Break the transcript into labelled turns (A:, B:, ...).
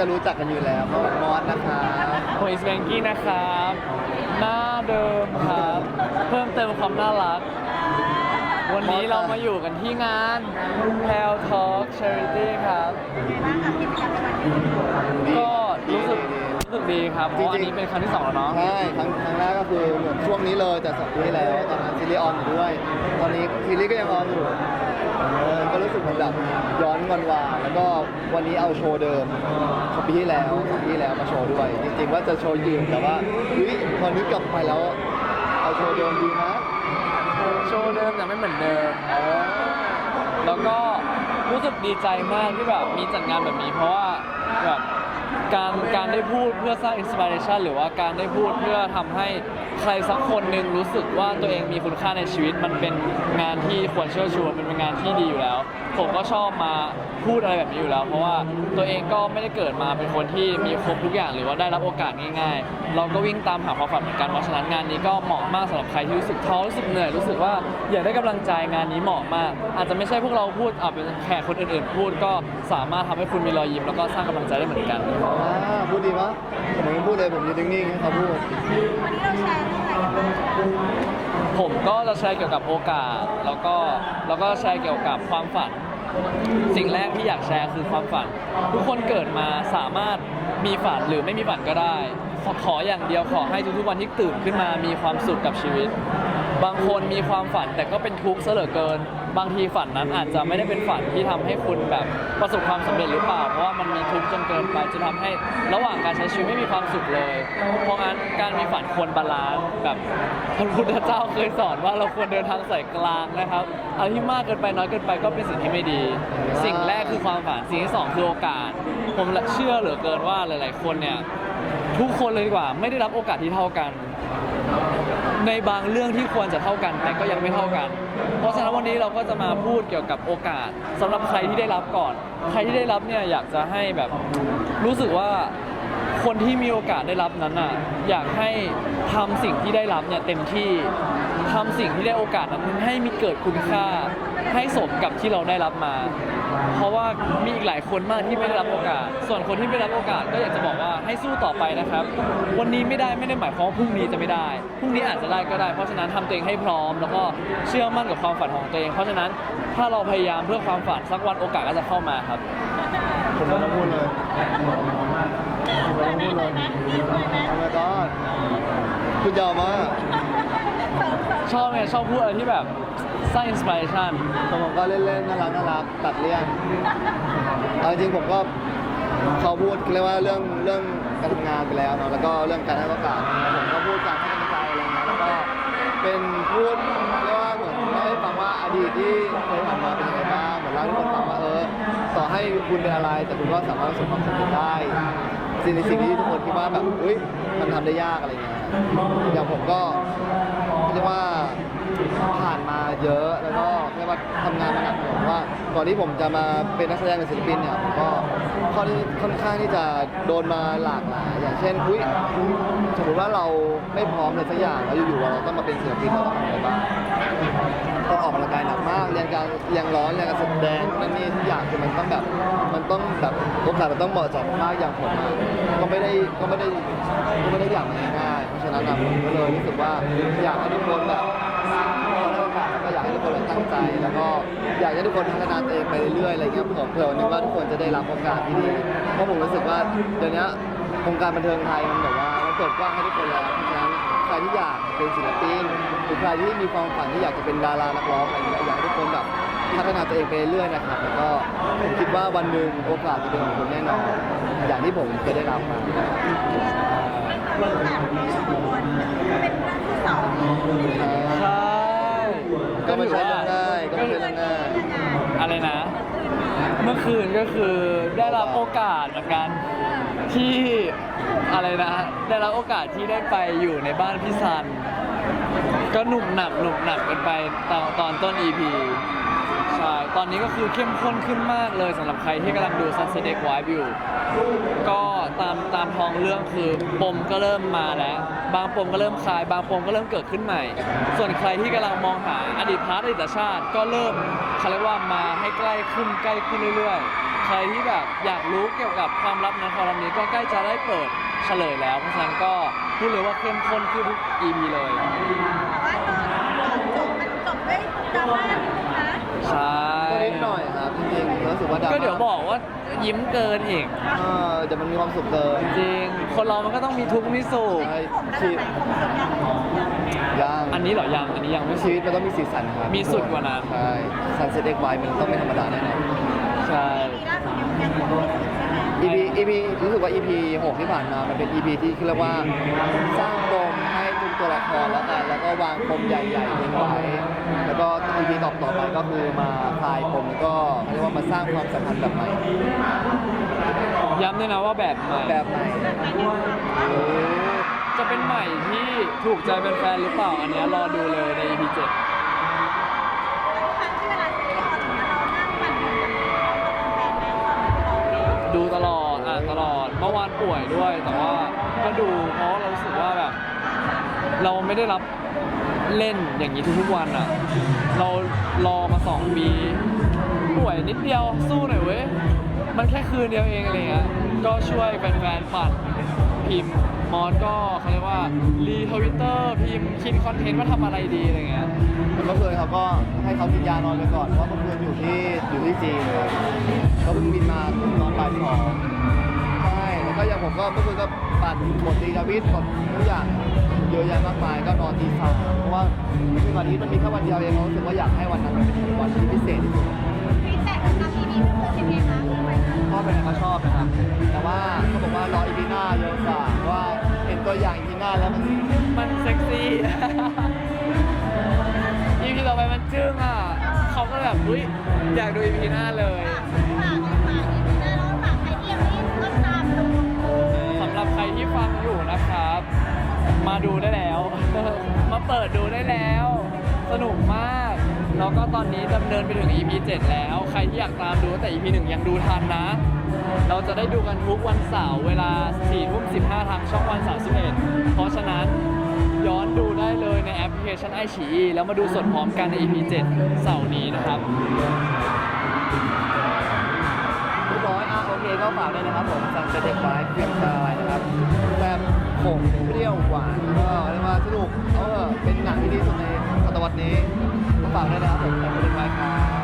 A: จะรู้จักกันอยู่แล้วเพราะว่ามอสนะครับ
B: ผมอิสแบงกี้นะครับ หน้าเดิมครับ เพิ่มเติมความน่ารัก วันนี้เรามาอยู่กันที่งาน p a l Talk Charity ครับก็รู้สึกรู้สึก ดีครับเพราะอันนี้เป็นครั้งที่สองแล้วเนาะ
A: ใช่ครั้งครั้งแรกก็คือเหมือนช่วงนี้เลยแต่สองปีที่แล้วตอนนั้นซีรีส์ออนอยู่ด้วย ตอนนี้ซีรีส์ก็ยังออนอยู่เออก็รู้สึกเหมือนแบบย้อนวันวานๆแล้วก็วันนี้เอาโชว์เดิมของปีที่แล้วสองปีที่แล้วมาโชว์ด้วย จริงๆว่าจะโชว์ยืนแต่ว่าเฮ้ยพอนึกกลับไปแล้ว เอาโชว์เดิมดีนะ
B: โชว์เดิมแต่ไม่เหมือนเดิม
A: เออ
B: แล้วก็รู้สึกดีใจมากที่แบบมีจัดงานแบบนี้ เพราะว่าแบบ การการได้พูดเพื่อสร้างอินสปิเรชันหรือว่าการได้พูดเพื่อทำให้ ใครสักคนหนึ่งรู้สึกว่าตัวเองมีคุณค่าในชีวิต มันเป็นงานที่ควรเชิดชูมันเป็นงานที่ดีอยู่แล้ว ผมก็ชอบมาพูดอะไรแบบนี้อยู่แล้ว เพราะว่าตัวเองก็ไม่ได้เกิดมาเป็นคนที่มีครบทุกอย่างหรือว่าได้รับโอกาสง่าย ๆ เราก็วิ่งตามหาความฝันเหมือนกันเพราะฉะนั้นงานนี้ก็เหมาะมากสำหรับใครที่รู้สึกท้อรู้สึกเหนื่อยรู้สึกว่าอยากได้กำลังใจงานนี้เหมาะมาก อาจจะไม่ใช่พวกเราพูดอาจเป็นแขกคนอื่นๆ พูดก็สามารถทำให้คุณมีรอยยิ้มแล้วก็สร้างกำลังใจได้เหมือนกัน
A: อ่าพูดดีปะผมไม่พูดเลยผมยืนนิ่งๆให้เขาพูด
B: ผมก็จะแชร์เกี่ยวกับโอกาส แล้วก็แล้วก็แชร์เกี่ยวกับความฝัน สิ่งแรกที่อยากแชร์คือความฝัน ทุกคนเกิดมาสามารถมีฝันหรือไม่มีฝันก็ได้ ขออย่างเดียวขอให้ทุกๆวันที่ตื่นขึ้นมามีความสุขกับชีวิต บางคนมีความฝันแต่ก็เป็นทุกข์เหลือเกิน บางทีฝันนั้นอาจจะไม่ได้เป็นฝันที่ทำให้คุณแบบประสบความสำเร็จหรือเปล่า เพราะว่ามันมีทุกข์จนเกินไปจะทำให้ระหว่างการใช้ชีวิตไม่มีความสุขเลย เพราะงั้นการมีฝัน ควรบาลานซ์แบบพระพุทธเจ้าเคยสอนว่าเราควรเดินทางสายกลางนะครับอะไรที่มากเกินไปน้อยเกินไปก็เป็นสิ่งที่ไม่ดี สิ่งแรกคือความฝันสิ่งที่สองคือโอกาส ผมเชื่อเหลือเกินว่าหลาย ๆ คนเนี่ยทุกคนเลยดีกว่าไม่ได้รับโอกาสที่เท่ากัน ในบางเรื่องที่ควรจะเท่ากันแต่ก็ยังไม่เท่ากัน เพราะฉะนั้นวันนี้เราก็จะมาพูดเกี่ยวกับโอกาสสำหรับใครที่ได้รับก่อน ใครที่ได้รับเนี่ยอยากจะให้แบบรู้สึกว่า คนที่มีโอกาสได้รับนั้นอะอยากให้ทำสิ่งที่ได้รับเนี่ยเต็มที่ทำสิ่งที่ได้โอกาสนั้นให้มีเกิดคุณค่า ให้สมกับที่เราได้รับมา เพราะว่ามีอีกหลายคนมากที่ไม่ได้รับโอกาส ส่วนคนที่ไม่ได้รับโอกาสก็อยากจะบอกว่าให้สู้ต่อไปนะครับ วันนี้ไม่ได้ไม่ได้หมายความว่าพรุ่งนี้จะไม่ได้พรุ่งนี้อาจจะได้ก็ได้ เพราะฉะนั้นทำตัวเองให้พร้อม แล้วก็เชื่อมั่นกับความฝันของตัวเอง เพราะฉะนั้นถ้าเราพยายามเพื่อความฝันสักวันโอกาสก็จะเข้ามาครับ
A: ผมไม่ต้องพูดเลย ผมไม่ต้องพูดเลยทำไมก็คุณยอมมาก
B: ชอบไงชอบพูดอะไรที่แบบสร้างอินสปิเรชัน
A: แต่ผมก็เล่นๆน่ารักน่ารักตัดเลี่ยงเอาจริงๆผมก็เขาพูดเรียกว่าเรื่องเรื่องการทำงานไปแล้วเนาะแล้วก็เรื่องการให้โอกาสผมก็พูดการให้กำลังใจอะไรเงี้ยแล้วก็เป็นพูดเรียกว่าเหมือนเล่าให้ฟังว่าอดีตที่เคยผ่านมาเป็นยังไงบ้างเหมือนเล่าให้คนฟังว่าเออต่อให้คุณเป็นอะไรแต่คุณก็สามารถประสบความสำเร็จได้ สิ่งในสิ่งที่ทุกคนคิดว่าแบบอุ้ยมันทำได้ยากอะไรเงี้ยอย่างผมก็เรียกว่า ผ่านมาเยอะแล้วก็เรียกว่าทำงานมาหนักหน่วงว่าก่อนที่ผมจะมาเป็นนักแสดงเป็นศิลปินเนี่ยผมก็ค่อนค่อนข้างที่จะโดนมาหลากหลายอย่างเช่นอุ้ยสมมติว่าเราไม่พร้อมเลยสักอย่างแล้วอยู่ๆเราต้องมาเป็นศิลปินเราต้องทำอะไรบ้างต้องออกกำลังกายหนักมากเรียนการเรียนร้อนเรียนการแสดงนั่นนี่ทุกอย่างคือมันต้องแบบมันต้องแบบโอกาสมันต้องเหมาะเจาะมากอย่างผมก็ไม่ได้ก็ไม่ได้ก็ไม่ได้อย่างง่ายเพราะฉะนั้นผมก็เลยรู้สึกว่าอยากให้ทุกคนแบบ ได้โอกาสแล้วก็อยากให้ทุกคนตั้งใจ แล้วก็อยากให้ทุกคนพัฒนาตัวเองไปเรื่อยๆอะไรเงี้ยเผื่อเผื่อวันหนึงว่าทุกคนจะได้รับโอกาสที่ดีเพราะผมรู้สึกว่าเดี๋ยวนี้วงการบันเทิงไทยมันแบบว่ามันเปิดกว้างให้ทุกคนแล้วเพราะฉะนั้นใครที่อยากเป็นศิลปินหรือใครที่มีความฝันที่อยากจะเป็นดารานักร้องอะไรเงี้ยอยากให้ทุกคนแบบพัฒนาตัวเองไปเรื่อยๆนะครับแล้วก็ผมคิดว่าวันหนึ่งโอกาสจะเป็นของคุณแน่นอน อย่างที่ผมเคยได้รับมา
B: ใช่
A: ก็ไม่ใช่
B: ถื
A: เรื่องง่ายก็ไม่ใช่เรื่องง่าย
B: อะไรนะ เมื่อคืนก็คือได้รับโอกาสเหมือนกันที่อะไรนะ ได้รับโอกาสที่ได้ไปอยู่ในบ้านพี่ซัน ก็หนุกหนักหนุกหนักกันไปตอนตอนต้น EP ใช่ ตอนนี้ก็คือเข้มข้นขึ้นมากเลยสำหรับใครที่กำลังดู Sunset X Wife อยู่ ก็ตามตามท้องเรื่องคือปมก็เริ่มมาแล้ว บางปมก็เริ่มคลาย บางปมก็เริ่มเกิดขึ้นใหม่ ส่วนใครที่กำลังมองหาอดีตพาร์ทอดีตชาติ ก็เริ่มเขาเรียกว่ามาให้ใกล้ขึ้นใกล้ขึ้นเรื่อยๆ ใคใครที่แบบอยากรู้เกี่ยวกับความลับในคอลัมน์นี้ก็ใกล้จะได้เปิดเฉลยแล้ว เพราะฉะนั้นก็พูดเลยว่าเข้มข้นขึ้นทุก EP เลย
C: แต่ว่าตอนจบมันจบด้วยดราม่านิดนึงนะ
B: ใช่
A: ก็นิด หน่อยครับจริงๆรู้สึกว่าดราม่า
B: ก็เดี๋ยวบอกว่ายิ้มเกินอีก
A: เออเดี๋ยวมันมีความสุขเกิน
B: จริงคนเรามันก็ต้องมีทุกข์มีสุข
A: ใช่
C: ผมระดับไหนผมสุดยังผมสุดยัง
A: ย่าง
B: อันนี้เหรอยังอันนี้ยังไม่
A: ชีวิตมันต้องมีสีสันครับ
B: มีสุดกว่านั้น
A: ใช่ซันเซ็ตเอ็กไวมันต้องไม่ธรรมดาแน่นอน
B: ใช่
C: ปีล่าสุดยังยังผมไม่สุดใช่ไหม
A: EP EP รู้สึกว่า EP 6 ที่ผ่านมา มันเป็น EP ที่เรียกว่าสร้างปมให้ทุก ตัวละครแล้วกันแล้วก็วางปมใหญ่ๆทิ้งไว้แล้วก็ EP ต่อต่อไปก็คือมาคลายปมแล้วก็เขาเรียกว่ามาสร้างความสัมพันธ์แบบใหม่
B: ย้ำด้วยนะว่าแบบใหม่
A: แบบใหม่โอ้
B: จะเป็นใหม่ที่ถูกใจแฟนๆหรือเปล่า อันเนี้ยรอดูเลยใน EP 7
C: ทุกครั้งที่เวลาซีรีส์ออนเนี่ยเรานั่งปั่นอยู่กับแฟนแม่ฟังเราเอง
B: ดูตลอดอ่านตลอด เมื่อวานป่วยด้วย แต่ว่าก็ดูเพราะเรารู้สึกว่าแบบ เราไม่ได้รับเล่นอย่างนี้ทุกๆวันอะ เรารอมาสองปีป่วยนิดเดียวสู้หน่อยเว้ย มันแค่คืนเดียวเองอะไรเงี้ย ก็ช่วยแฟนๆปั่นพิมพ์มอสก็เขาเรียกว่ารีทวิตเตอร์พิมพ์คิดคอนเทนต์ว่าทำอะไรดีอะไรเงี้ย
A: เมื่อคืนเขาก็ให้เขากินยานอนไปก่อนเพราะเมื่อคืนอยู่ที่อยู่ที่จีนเลยเขาเพิ่งบินมานอนบ่ายสอง ผมก็เมื่อคืนก็ปั่นบทตีดาวิดบททุกอย่างเยอะแยะมากมายก็นอนตีสามเพราะว่าคือวันนี้มันมีแค่วันเดียวเองเรารู้สึกว่าอยากให้วันนั้นมันเป็นวันที่พิเศษที่สุด
C: ฟีดแบ็กกับทาง EP เป็นไงคะ
A: ชอบเป็นไงก็ชอบนะครับ แต่ว่าเขาบอกว่ารออีพีหน้าเยอะกว่าว่าเห็นตัวอย่างอีพีหน้าแล้วมัน
B: มันเซ็กซี่ EP ต่อไปมันจึ้งอะเขาก็แบบอุ้ยอยากดู EP หน้าเลย
C: มาดู
B: ได้แล้ว มาเปิดดูได้แล้ว สนุกมาก แล้วก็ตอนนี้ดำเนินไปถึง EP 7 แล้ว ใครที่อยากตามดูแต่ EP 1 ยังดูทันนะ เราจะได้ดูกันทุกวันเสาร์เวลา4ทุ่ม15ทางช่องวัน31เพราะฉะนั้นย้อนดูได้เลยในแอปพลิเคชันไอฉีแล้วมาดูสดพร้อมกันใน EP 7 เสาร์นี้นะครับ
A: เรียบร้อยอะโอเคก็ฝากด้วยนะครับผมซันเซ็ตเด็กไว้เพียงชายนะครับแบบข มเปรี้ยวหวานก็เรียกว่าสนุกเออเป็นหนังที่ดีสุดในศตวรรษนี้ก็ฝากด้วยนะครับผมแต่เป็นไม้ครับ